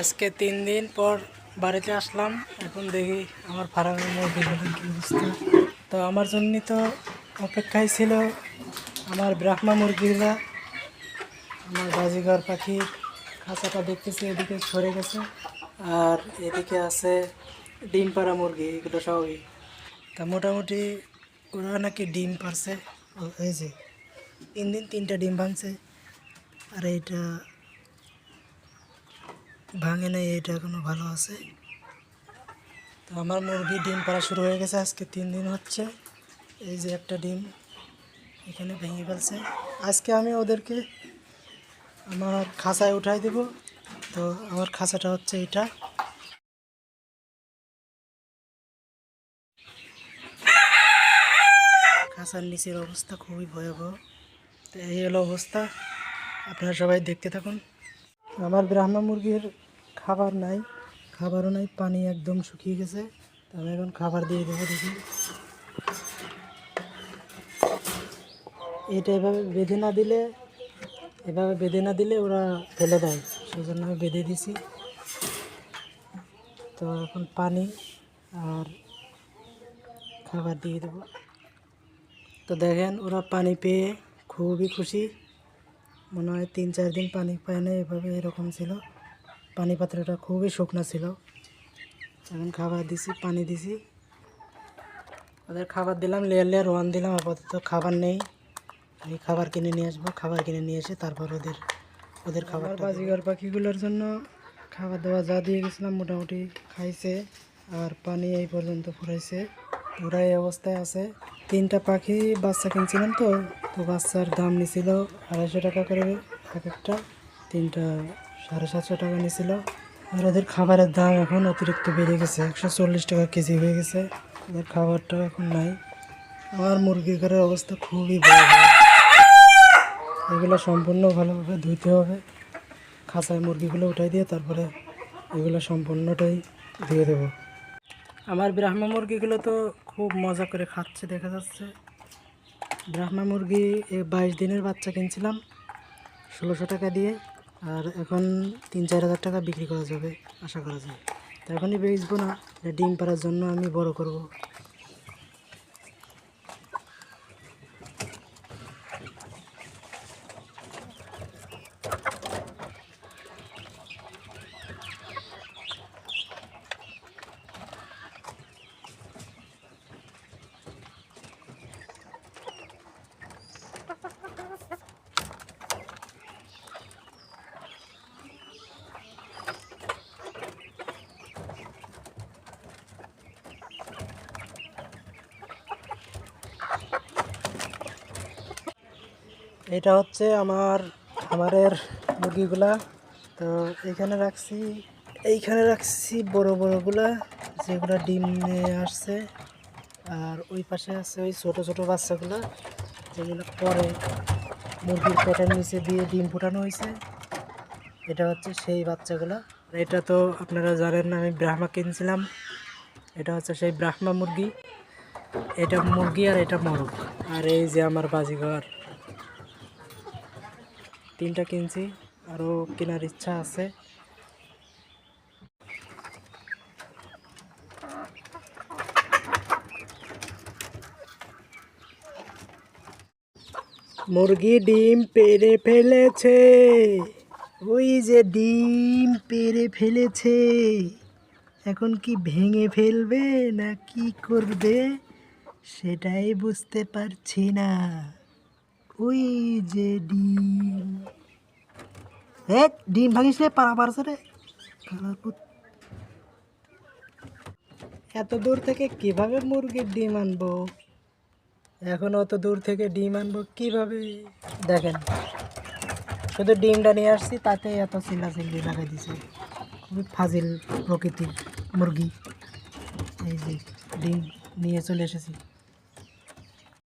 আজকে তিন দিন পর বাড়িতে আসলাম। এখন দেখি আমার ফার্মের মুরগিগুলোর কী অবস্থা। তো আমার জন্য তো অপেক্ষায় ছিল আমার ব্রাহ্মা মুরগিরা, আমার বাজিঘর পাখি, খাঁচাটা দেখতেছি, এদিকে সরে গেছে। আর এদিকে আছে ডিম পাড়া মুরগি, এগুলো সবই। তা মোটামুটি ওরা নাকি ডিম পারছে যে, তিন দিন তিনটা ডিম ভাঙছে। আর এইটা ভাঙে নাই, এটা এখনও ভালো আছে। তো আমার মুরগি ডিম পাড়া শুরু হয়ে গেছে, আজকে তিন দিন হচ্ছে। এই যে একটা ডিম এখানে ভেঙে ফেলছে। আজকে আমি ওদেরকে আমার খাঁচায় উঠাই দেব। তো আমার খাঁচাটা হচ্ছে এটা। খাঁচার নিচের অবস্থা খুবই ভয়াবহ। তো এই হলো অবস্থা। আপনারা সবাই দেখতে থাকুন। আমার ব্রাহ্মা মুরগির খাবার নাই, খাবারও নাই, পানি একদম শুকিয়ে গেছে। আমি এখন খাবার দিয়ে দেবো দেখি। এটা এভাবে বেঁধে না দিলে, এভাবে বেঁধে না দিলে ওরা ফেলে দেয়। সেই জন্য আমি বেঁধে দিছি। তো এখন পানি আর খাবার দিয়ে দেবো। তো দেখেন, ওরা পানি পেয়ে খুবই খুশি। মনে হয় তিন চার দিন পানি পায় না এভাবে এরকম ছিল। পানি পাত্রটা খুবই শুকনো ছিল। এখন খাবার দিছি পানি দিছি। ওদের খাবার দিলাম লেয়ার লেয়ার ওয়ান দিলাম আপাতত খাবার নেই। আমি খাবার কিনে নিয়ে আসব খাবার কিনে নিয়ে এসে তারপর ওদের ওদের খাবার বাজিগার পাখিগুলোর জন্য খাবার দাবার যা দিয়ে গেছিলাম মোটামুটি খাইছে আর পানি এই পর্যন্ত ফুরাইছে। ওরা এই অবস্থায় আছে। তিনটা পাখি বাচ্চা কিনছিলাম তো তো বাচ্চার দাম নিছিল আড়াইশো টাকা করে এক একটা। তিনটা সাড়ে সাতশো টাকা নিছিল আর ওদের খাবারের দাম এখন অতিরিক্ত বেড়ে গেছে। একশো চল্লিশ টাকা কেজি হয়ে গেছে। ওদের খাবারটা এখন নাই। আমার মুরগির ঘরের অবস্থা খুবই ভালো এগুলো সম্পূর্ণ ভালোভাবে ধুইতে হবে। খাঁচায় মুরগিগুলো উঠাই দিয়ে তারপরে এগুলো সম্পূর্ণটাই দিয়ে দেবো। আমার ব্রাহ্মা মুরগিগুলো তো খুব মজা করে খাচ্ছে, দেখা যাচ্ছে। ব্রাহ্মা মুরগি বাইশ দিনের বাচ্চা কিনছিলাম। ষোলোশো টাকা দিয়ে। আর এখন তিন, চার হাজার টাকা বিক্রি করা যাবে, আশা করা যায়। তো এখনই বেচবো না ডিম পাড়ার জন্য আমি বড় করব। এটা হচ্ছে আমার খামারের মুরগিগুলা। তো এখানে রাখছি, এইখানে রাখছি বড় বড়গুলা, যেগুলা ডিম নিয়ে আসছে। আর ওই পাশে আছে ওই ছোট ছোট বাচ্চাগুলা, যেগুলো পরে মুরগির পেটের নিচে দিয়ে ডিম ফোটানো হয়েছে। এটা হচ্ছে সেই বাচ্চাগুলা। এটা তো আপনারা জানেন আমি ব্রাহ্মা কিনছিলাম। এটা হচ্ছে সেই ব্রাহ্মা মুরগি। এটা মুরগি আর এটা মোরগ। আর এই যে আমার বাজিঘর। তিনটা কিনছি আরও কেনার ইচ্ছা আছে। মুরগি ডিম পেরে ফেলেছে, ওই যে ডিম পেরে ফেলেছে। এখন কি ভেঙে ফেলবে না কি করবে, সেটাই বুঝতে পারছি না। ওই যে ডিম। এ, ডিম ভাঙিস রে পাড়া পারছে রে। এত দূর থেকে কীভাবে মুরগির ডিম আনব? এখন অত দূর থেকে ডিম আনব কীভাবে? দেখেন, শুধু ডিমটা নিয়ে আসছি তাতে এত চিল্লাচিল্লি লাগাই দিছে। খুবই ফাজিল প্রকৃতির মুরগি। এই যে, ডিম নিয়ে চলে এসেছি।